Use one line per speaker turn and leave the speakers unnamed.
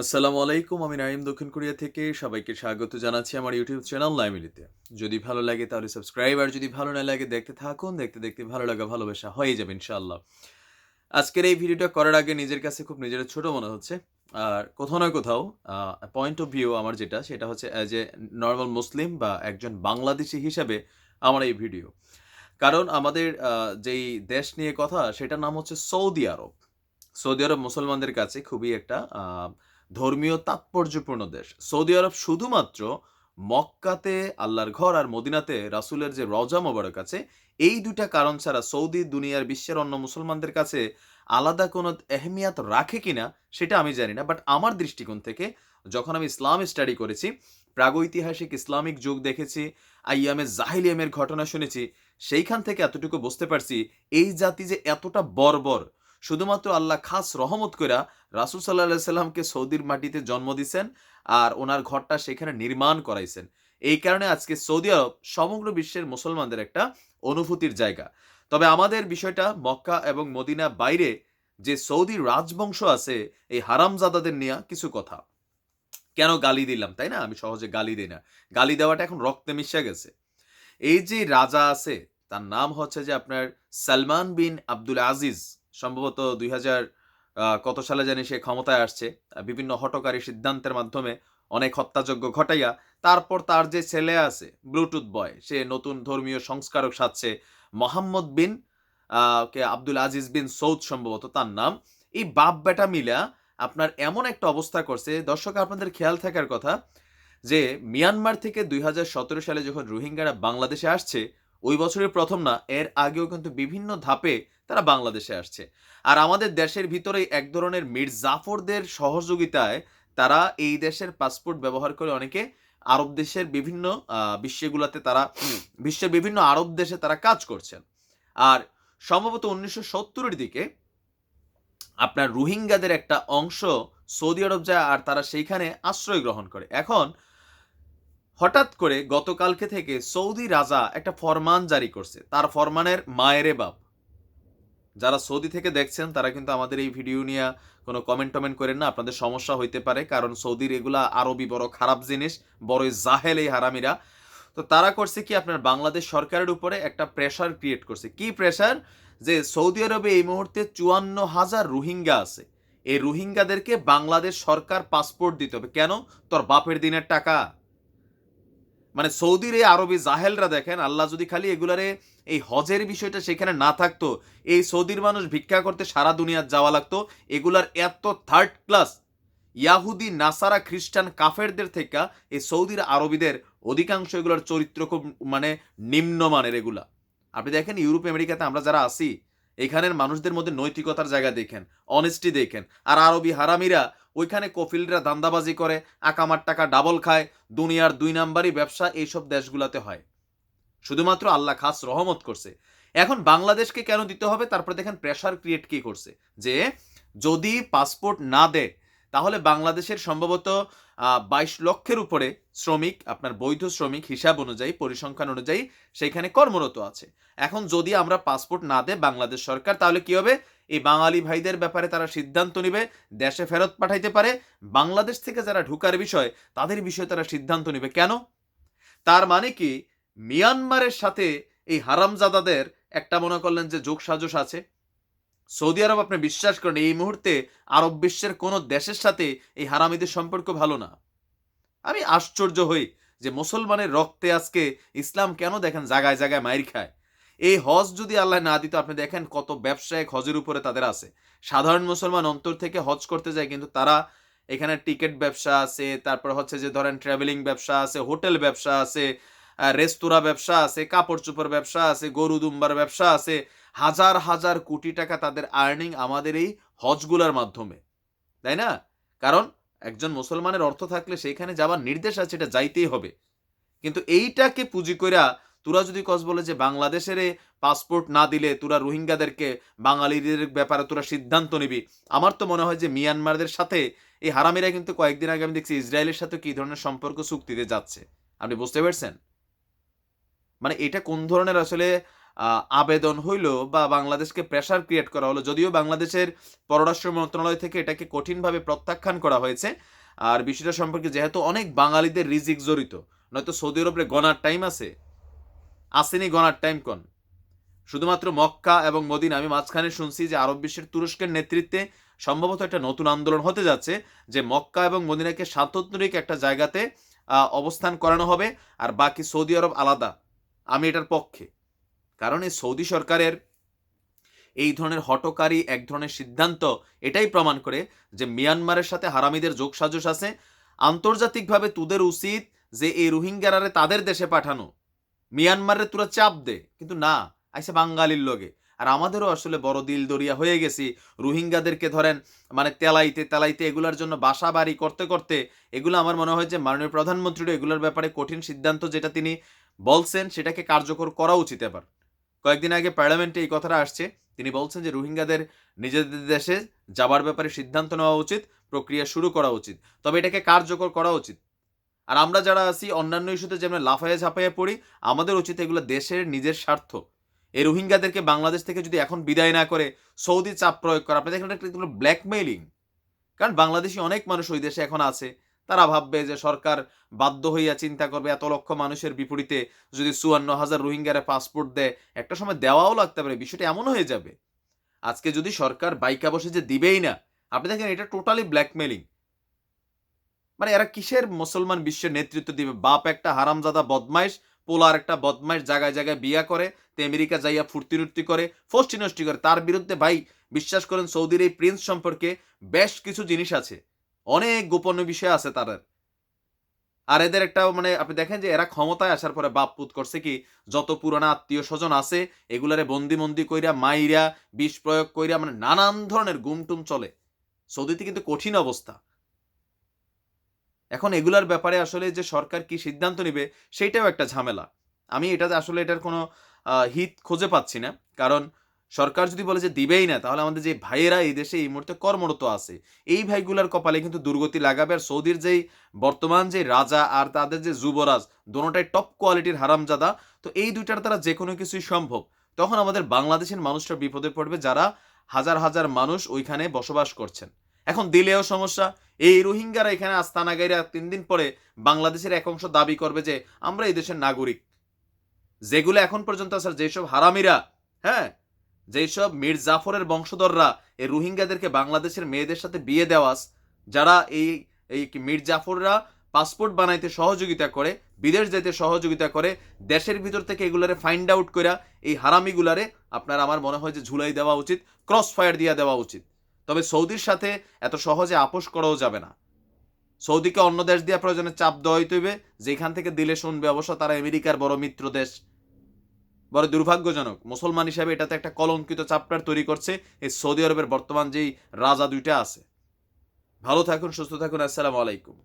আসসালামু আলাইকুম, আমি নাইম দক্ষিণ কোরিয়া থেকে সবাইকে স্বাগত জানাচ্ছি আমার ইউটিউব চ্যানেল লাইমিলিতে। যদি ভালো লাগে তাহলে সাবস্ক্রাইব, আর যদি ভালো না লাগে দেখতে থাকুন, দেখতে দেখতে ভালো লাগা, ভালোবাসা হয়ে যাবে ইনশাআল্লাহ। আজকের এই ভিডিওটা করার আগে নিজের কাছে খুব নিজের ছোট মনে হচ্ছে, আর কোথাও না কোথাও পয়েন্ট অফ ভিউ আমার যেটা, সেটা হচ্ছে অ্যাজ এ নর্মাল মুসলিম বা একজন বাংলাদেশি হিসাবে আমার এই ভিডিও। কারণ আমাদের যেই দেশ নিয়ে কথা, সেটার নাম হচ্ছে সৌদি আরব। সৌদি আরব মুসলমানদের কাছে খুবই একটা ধর্মীয় তাৎপর্যপূর্ণ দেশ। সৌদি আরব শুধুমাত্র মক্কাতে আল্লাহর ঘর আর মদিনাতে রাসূলের যে রজা মোবারক আছে, এই দুটা কারণ ছাড়া সৌদি দুনিয়ার বিশ্বের অন্য মুসলমানদের কাছে আলাদা কোনো এহমিয়াত রাখে কিনা, সেটা আমি জানি না। বাট আমার দৃষ্টিকোণ থেকে যখন আমি ইসলাম স্টাডি করেছি, প্রাগৈতিহাসিক ইসলামিক যুগ দেখেছি, আইয়ামে জাহিলিয়ামের ঘটনা শুনেছি, সেইখান থেকে এতটুকু বুঝতে পারছি, এই জাতি যে এতটা বর্বর শুধুমাত্র আল্লাহ খাস রহমত কইরা রাসুল সাল্লাহ সাল্লামকে সৌদির মাটিতে জন্ম দিছেন আর ওনার ঘরটা সেখানে নির্মাণ করাইছেন। এই কারণে আজকে সৌদি আরব সমগ্র বিশ্বের মুসলমানদের একটা অনুভূতির জায়গা। তবে আমাদের বিষয়টা মক্কা এবং মদিনা বাইরে যে সৌদি রাজবংশ আছে, এই হারামজাদাদের নিয়ে কিছু কথা। কেন গালি দিলাম, তাই না? আমি সহজে গালি দিই না। গালি দেওয়াটা এখন রক্তে মিশে গেছে। এই যে রাজা আছে, তার নাম হচ্ছে যে আপনার সালমান বিন আব্দুল আজিজ। সম্ভবত দুই হাজার কত সালে জানি সে ক্ষমতায় আসছে বিভিন্ন হটকারী সিদ্ধান্তের মাধ্যমে অনেক হত্যাযজ্ঞ ঘটাইয়া তারপর তার যে ছেলে আছে ব্লুটুথ বয় সে নতুন ধর্মীয় সংস্কারক সাজছে, মোহাম্মদ বিন কে আব্দুল আজিজ বিন সৌদ সম্ভবত তার নাম। এই বাপ বেটা মিলা আপনার এমন একটা অবস্থা করছে, দর্শক আপনাদের খেয়াল থাকার কথা, যে মিয়ানমার থেকে দুই হাজার সতেরো সালে যখন রোহিঙ্গারা বাংলাদেশে আসছে, ওই বছরের প্রথম না, এর আগেও কিন্তু বিভিন্ন ধাপে তারা বাংলাদেশে আসছে। আর আমাদের দেশের ভিতরেই এক ধরনের মীর জাফরদের সহযোগিতায় তারা এই দেশের পাসপোর্ট ব্যবহার করে অনেকে আরব দেশের বিভিন্ন বিশ্বেগুলোতে তারা বিশ্বের বিভিন্ন আরব দেশে তারা কাজ করছেন। আর সম্ভবত উনিশশো সত্তরের দিকে আপনার রোহিঙ্গাদের একটা অংশ সৌদি আরব যায় আর তারা সেইখানে আশ্রয় গ্রহণ করে। এখন হঠাৎ করে গতকালকে থেকে সৌদি রাজা একটা ফরমান জারি করছে। তার ফরমানের মায়েরে বাপ। যারা সৌদি থেকে দেখছেন, তারা কিন্তু আমাদের এই ভিডিও নিয়ে কোনো কমেন্ট টমেন্ট করেন না। আপনাদের সমস্যা হইতে পারে, কারণ সৌদির এগুলা আরবি বড় খারাপ জিনিস, বড়ই জাহেল এই হারামিরা। তো তারা করছে কি, আপনার বাংলাদেশ সরকারের উপরে একটা প্রেশার ক্রিয়েট করছে। কি প্রেশার যে সৌদি আরবে এই মুহূর্তে চুয়ান্ন হাজার রোহিঙ্গা আছে। এই রোহিঙ্গাদেরকে বাংলাদেশ সরকার পাসপোর্ট দিতে হবে। কেন? তোর বাপের দিনের টাকা। মানে সৌদির এই আরবি জাহেলরা দেখেন, আল্লাহ যদি খালি এগুলারে এই হজের বিষয়টা সেখানে না থাকতো, এই সৌদির মানুষ ভিক্ষা করতে সারা দুনিয়ার যাওয়া লাগতো, এগুলার এত থার্ড ক্লাস ইয়াহুদি, নাসারা, খ্রিস্টান, কাফেরদের থেকে এই সৌদির আরবিদের অধিকাংশ এগুলোর চরিত্র খুব মানে নিম্নমানের এগুলা। আপনি দেখেন ইউরোপ, আমেরিকাতে আমরা যারা আছি এখানের মানুষদের মধ্যে নৈতিকতার জায়গা দেখেন অনেস্টি দেখেন। আর আরবি হারামিরা, ওইখানে কফিলরা দান্দাবাজি করে, আকামার টাকা ডাবল খায়, দুনিয়ার দুই নাম্বারই ব্যবসা এইসব দেশগুলাতে হয়। শুধুমাত্র আল্লাহ খাস রহমত করছে। এখন বাংলাদেশকে কেন দিতে হবে? তারপরে দেখেন প্রেশার ক্রিয়েট কি করছে? যে যদি পাসপোর্ট না দেয় তাহলে বাংলাদেশের সম্ভবত বাইশ লক্ষের উপরে শ্রমিক, আপনার বৈধ শ্রমিক হিসাব অনুযায়ী, পরিসংখ্যান অনুযায়ী সেখানে কর্মরত আছে। এখন যদি আমরা পাসপোর্ট না দেয় বাংলাদেশ সরকার, তাহলে কি হবে? এই বাঙালি ভাইদের ব্যাপারে তারা সিদ্ধান্ত নিবে, দেশে ফেরত পাঠাইতে পারে। বাংলাদেশ থেকে যারা ঢুকার বিষয়, তাদের বিষয়ে তারা সিদ্ধান্ত নিবে। কেন? তার মানে কি, মিয়ানমারের সাথে এই হারামজাদাদের একটা মনে করলেন যে যোগ সাজস আছে। সৌদি আরব আপনি বিশ্বাস করেন, এই মুহূর্তে আরব বিশ্বের কোনো দেশের সাথে এই হারামিদের সম্পর্ক ভালো না। আমি আশ্চর্য হই যে মুসলমানের রক্তে আজকে ইসলাম কেন দেখেন জায়গায় জায়গায় মাইর খায়? এই হজ যদি আল্লাহ না দিত, আপনি দেখেন কত ব্যবসায়িক হজের উপরে তাদের আছে। সাধারণ মুসলমান অন্তর থেকে হজ করতে যায়, কিন্তু তারা এখানে টিকিট ব্যবসা আছে, তারপর হচ্ছে যে ধরেন ট্রাভেলিং ব্যবসা আছে, হোটেল ব্যবসা আছে রেস্তোরাঁ ব্যবসা আছে, কাপড় চোপড় ব্যবসা আছে, গরু দুম্বার ব্যবসা আছে হাজার হাজার কোটি টাকা তাদের আর্নিং আমাদের এই হজগুলার মাধ্যমে, তাই না? কারণ একজন মুসলমানের অর্থ থাকলে সেইখানে যাবার নির্দেশ আছে, এটা যাইতেই হবে। কিন্তু এইটাকে পুঁজি কইরা তোরা যদি কস বলে যে বাংলাদেশের পাসপোর্ট না দিলে তোরা রোহিঙ্গাদেরকে, বাঙালিদের ব্যাপারে তোরা সিদ্ধান্ত নিবি। আমার তো মনে হয় যে মিয়ানমারদের সাথে এই হারামিরা কিন্তু কয়েকদিন আগে আমি দেখছি ইসরায়েলের সাথে কি ধরনের সম্পর্ক চুক্তিতে যাচ্ছে। আপনি বুঝতে পারছেন? মানে এটা কোন ধরনের আসলে আবেদন হইল বা বাংলাদেশকে প্রেসার ক্রিয়েট করা হলো। যদিও বাংলাদেশের পররাষ্ট্র মন্ত্রণালয় থেকে এটাকে কঠিনভাবে প্রত্যাখ্যান করা হয়েছে। আর বিষয়টা সম্পর্কে যেহেতু অনেক বাঙালিদের রিজিক জড়িত, নয়তো সৌদি আরবের গনার টাইম আছে। আসেনি গনার টাইম কোন। শুধুমাত্র মক্কা এবং মদিনা, আমি মাঝখানে শুনছি যে আরব বিশ্বের তুরস্কের নেতৃত্বে সম্ভবত একটা নতুন আন্দোলন হতে যাচ্ছে, যে মক্কা এবং মদিনাকে স্বাতন্ত্রিক একটা জায়গাতে অবস্থান করানো হবে। আর বাকি সৌদি আরব আলাদা, আমি এটার পক্ষে। কারণ এই সৌদি সরকারের এই ধরনের হটকারী, এক ধরনের সিদ্ধান্ত এটাই প্রমাণ করে যে মিয়ানমারের সাথে হারামিদের যোগসাজশ আছে। আন্তর্জাতিকভাবে তোদের উচিত যে এই রোহিঙ্গারারে তাদের দেশে পাঠানো। মিয়ানমারের তোরা চাপ দে, কিন্তু না, আইসে বাঙালির লগে। আর আমাদেরও আসলে বড় দিল দরিয়া হয়ে গেছি। রোহিঙ্গাদেরকে ধরেন মানে তেলাইতে তেলাইতে এগুলার জন্য বাসা বাড়ি করতে করতে এগুলো আমার মনে হয় যে মাননীয় প্রধানমন্ত্রীর এগুলোর ব্যাপারে কঠিন সিদ্ধান্ত যেটা তিনি বলছেন সেটাকে কার্যকর করা উচিত এবার। কয়েকদিন আগে পার্লামেন্টে এই কথাটা আসছে। তিনি বলছেন যে রোহিঙ্গাদের নিজেদের দেশে যাবার ব্যাপারে সিদ্ধান্ত নেওয়া উচিত, প্রক্রিয়া শুরু করা উচিত। তবে এটাকে কার্যকর করা উচিত। আর আমরা যারা আছি, অন্যান্য ইস্যুতে যেমন লাফাইয়া ঝাঁপাইয়া পড়ি, আমাদের উচিত এগুলো দেশের নিজের স্বার্থ। এই রোহিঙ্গাদেরকে বাংলাদেশ থেকে যদি এখন বিদায় না করে, সৌদি চাপ প্রয়োগ করা আপনি দেখেন একটা ব্ল্যাকমেইলিং কারণ বাংলাদেশি অনেক মানুষ ওই দেশে এখন আছে। তারা ভাববে যে সরকার বাধ্য হইয়া চিন্তা করবে, এত লক্ষ মানুষের বিপরীতে যদি চুয়ান্ন হাজার রোহিঙ্গারে পাসপোর্ট দেয়, একটা সময় দেওয়াও লাগতে পারে, বিষয়টা এমন হয়ে যাবে। আজকে যদি সরকার বাইকা বসে যে দিবেই না, আপনি দেখেন এটা টোটালি ব্ল্যাকমেলিং মানে এরা কিসের মুসলমান বিশ্বের নেতৃত্ব দিবে? বাপ একটা হারামজাদা বদমাইশ, পোলার একটা বদমাইশ জায়গায় জায়গায় বিয়া করে, তে আমেরিকা যাইয়া ফুর্তি নুর্তি করে ফষ্টি করে। তার বিরুদ্ধে ভাই, বিশ্বাস করেন সৌদির এই প্রিন্স সম্পর্কে বেশ কিছু জিনিস আছে। অনেক গোপন বিষয় আছে তাদের। আর এদের একটা মানে আপনি দেখেন যে এরা ক্ষমতায় আসার পরে বাপ পুত করছে কি, যত পুরানা আত্মীয় স্বজন আছে, এগুলারে বন্দি মন্দি কইরা, মাইরা, বিষ প্রয়োগ কইরা মানে নানান ধরনের গুমটুম চলে। সৌদিতে কিন্তু কঠিন অবস্থা। এখন এগুলার ব্যাপারে আসলে যে সরকার কি সিদ্ধান্ত নিবে, সেইটাও একটা ঝামেলা। আমি এটাতে আসলে এটার কোনো হিত খুঁজে পাচ্ছি না। কারণ সরকার যদি বলে যে দিবেই না, তাহলে আমাদের যে ভাইয়েরা এই দেশে এই মুহূর্তে কর্মরত আছে, এই ভাইগুলার কপালে কিন্তু দুর্গতি লাগাবে। আর সৌদির যেই বর্তমান যে রাজা আর তাদের যে যুবরাজ, দোনোটাই টপ কোয়ালিটির হারামজাদা। তো এই দুইটার দ্বারা যে কোনো কিছুই সম্ভব। তখন আমাদের বাংলাদেশের মানুষরা বিপদে পড়বে যারা হাজার হাজার মানুষ ওইখানে বসবাস করছেন। এখন দিলেও সমস্যা, এই রোহিঙ্গারা এখানে আস্তানাগাইরা তিন দিন পরে বাংলাদেশের এক অংশ দাবি করবে যে, আমরা এই দেশের নাগরিক। যেগুলো এখন পর্যন্ত স্যার যেসব হারামিরা হ্যাঁ যেসব মীর জাফরের বংশধররা এই রোহিঙ্গাদেরকে বাংলাদেশের মেয়েদের সাথে বিয়ে দেওয়াস, যারা এই এই মীর জাফররা পাসপোর্ট বানাইতে সহযোগিতা করে, বিদেশ যেতে সহযোগিতা করে, দেশের ভিতর থেকে এগুলারে ফাইন্ড আউট করে এই হারামিগুলারে আপনার আমার মনে হয় যে ঝুলাই দেওয়া উচিত ক্রস ফায়ার দিয়ে দেওয়া উচিত। তবে সৌদির সাথে এত সহজে আপোষ করাও যাবে না। সৌদিকে অন্য দেশ দিয়ে প্রয়োজনে চাপ দেওয়া হইতে হইবে যেখান থেকে দিলে শুনবে, অবশ্য তারা আমেরিকার বড় মিত্র দেশ। বড় দুর্ভাগ্যজনক। মুসলমান হিসাবে এটাতে একটা কলঙ্কিত চাপটার তৈরি করছে এই সৌদি আরবের বর্তমান যেই রাজা দুইটা আছে। ভালো থাকুন, সুস্থ থাকুন, আসসালামু আলাইকুম।